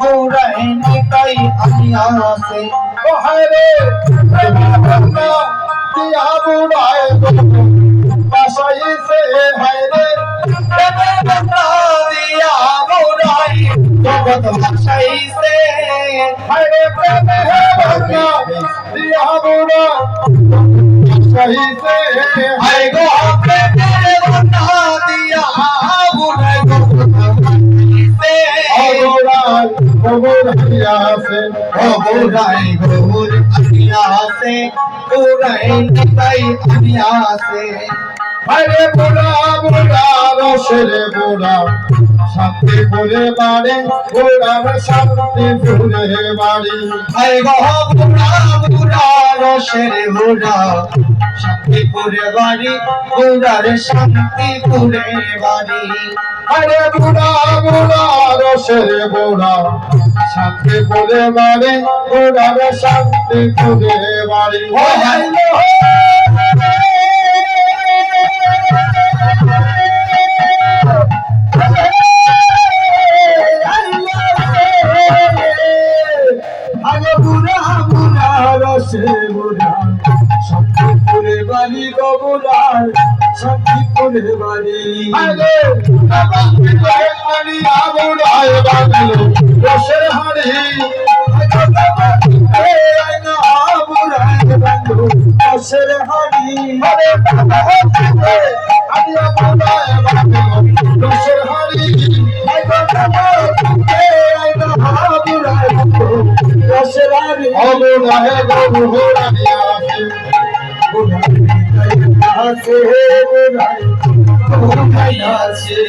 सही निकई से तोहरे प्रेमापन्ना है रे प्रेमापन्ना दिया बुढ़ाई तो बसाई से है रे प्रेमापन्ना दिया बुढ़ा से है गो प्रेम অগোড়াইয়াছে বুড়াই গৌর আমি আসে পুরাই নিতাই আমি আসে হায়রে বুড়া বুড়া রসের বুড়া শান্তি করে বাড়ি বুড়ার শান্তি করে বাড়ি। হাই গো বুড়া বুড়া রসের বুড়া শান্তিপুরে বাড়ি বুড়ার শান্তিপুরে বাড়ি। আরে বুড়া বুড়া রসের বুড়া শান্তি করে বাড়ি বুড়ার শান্তি করে বাড়ি। বুড়া শান্তি করে বাড়ি রসের হাড়ি। রসের হাড়ি। বুড়ায় বাঁধলো রসের হাড়ি। অবুড়ায় গরুড়ানি আছে আছে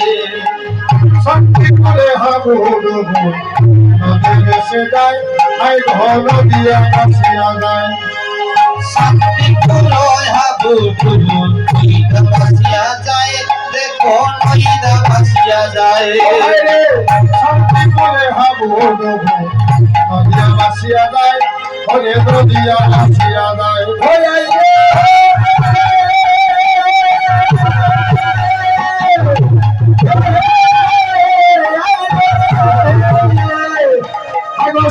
শক্তি করে হাবু ডুবু নদী ভেসে যায় আই ঘন দিয়া কাছিয়া যায় শান্তি পুরো হাবু টুবু যায় দেখো যায় করে যায়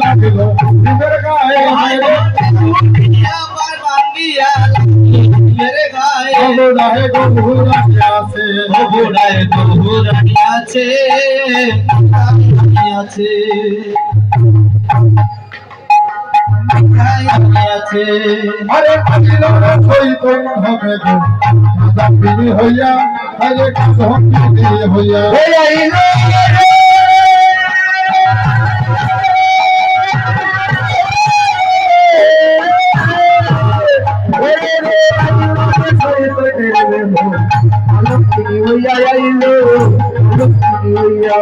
লাগল। মেরে গায়ে আমার বাঁধিয়া মেরে গায়ে অবদাহে গভুরা আছে ঘোড়ায় ঘোড়ানি আছে। আছে আরে পাগিল কই কোন হবে গো। দাপিনি হইয়া, আরে ধমকি হইয়া।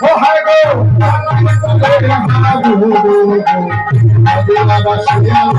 ও হায় গো